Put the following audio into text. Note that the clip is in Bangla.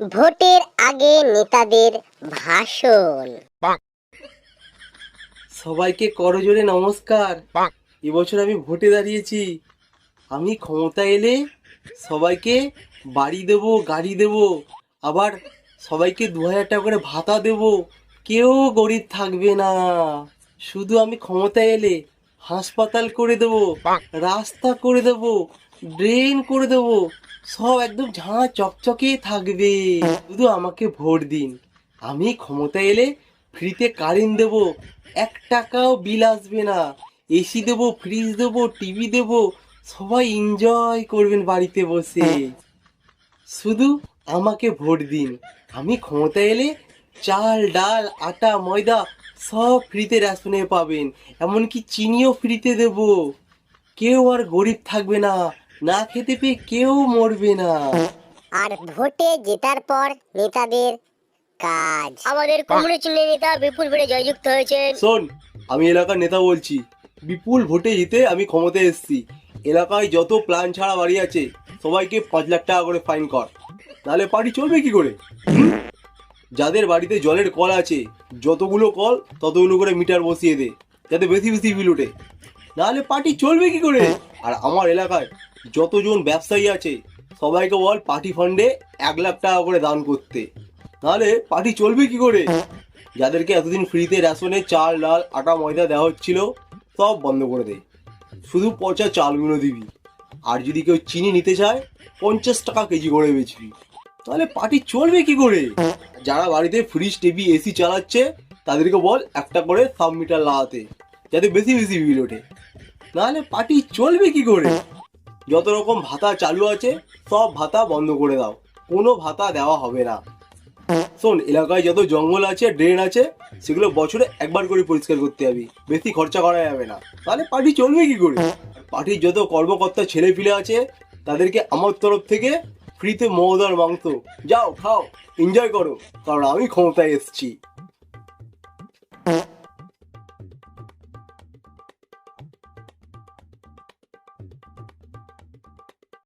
ভোটের আগে নেতাদের ভাষণ। সবাইকে করজোরে নমস্কার। এবছর আমি ভোটে দাঁড়িয়েছি। আমি ক্ষমতা এলে সবাইকে বাড়ি দেব গাড়ি দেব আবার সবাইকে দু হাজার টাকা করে ভাতা দেব। কেউ গরিব থাকবে না। শুধু আমি ক্ষমতা এলে হাসপাতাল করে দেব রাস্তা করে দেব ড্রেন করে দেব সব একদম ঝাঁ চকচকে থাকবে। শুধু আমাকে ভোট দিন। আমি ক্ষমতা এলে ফ্রিতে কারেন্ট দেব এক টাকাও বিল আসবে না। এসি দেবো ফ্রিজ দেবো টিভি দেবো সবাই এনজয় করবেন বাড়িতে বসে। শুধু আমাকে ভোট দিন। আমি ক্ষমতা এলে চাল ডাল আটা ময়দা সব ফ্রিতে রেশনে পাবেন। এমনকি চিনিও ফ্রিতে দেব। কেউ আর গরিব থাকবে না। না খেতে পেয়ে কেউ মরবে না। আর ভোটে জেতার পর নেতাদের কাজ। আমাদের চিহ্নের নেতা বিপুল ভোটে জয়যুক্ত হয়েছেন। শোন আমি এলাকার নেতা বলছি। বিপুল ভোটে জিতে আমি ক্ষমতায় এসেছি। এলাকায় যত প্ল্যান ছাড়া বাড়ি আছে সবাইকে পাঁচ লাখ টাকা করে ফাইন কর। তাহলে পার্টি চলবে কি করে? যাদের বাড়িতে জলের কল আছে যতগুলো কল ততগুলো করে মিটার বসিয়ে দে যাতে বেশি বেশি বিল ওঠে। নাহলে পার্টি চলবে কি করে? আর আমার এলাকায় যতজন ব্যবসায়ী আছে সবাইকে বল পার্টি ফান্ডে এক লাখ টাকা করে দান করতে। নাহলে পার্টি চলবে কি করে? যাদেরকে এতদিন ফ্রিতে রেশনে চাল ডাল আটা ময়দা দেওয়া হচ্ছিল সব বন্ধ করে দে। শুধু পচা চালগুলো দিবি। আর যদি কেউ চিনি নিতে চায় পঞ্চাশ টাকা কেজি করে বেচবি। তাহলে পার্টি চলবে কি করে? যারা বাড়িতে ফ্রিজ টিভি এসি চালাচ্ছে, তাদেরকে বল একটা করে সাব মিটার লাগাতে, যাতে বেশি বেশি বিল ওঠে। নাহলে পার্টি চলবে কি করে? যত রকম ভাতা চালু আছে, সব ভাতা বন্ধ করে দাও। কোনো ভাতা দেওয়া হবে না। শোন, এলাকায় যত জঙ্গল আছে ড্রেন আছে, সেগুলো বছরে একবার করে পরিষ্কার করতে হবে বেশি খরচা করা যাবে না। তাহলে পার্টি চলবে কি করে? পার্টির যত কর্মকর্তা ছেলে পিলে আছে, তাদেরকে আমার তরফ থেকে ফ্রিতে মৌদার মাংস যাও খাও এনজয় করো কারণ আমি ক্ষমতায় এসেছি।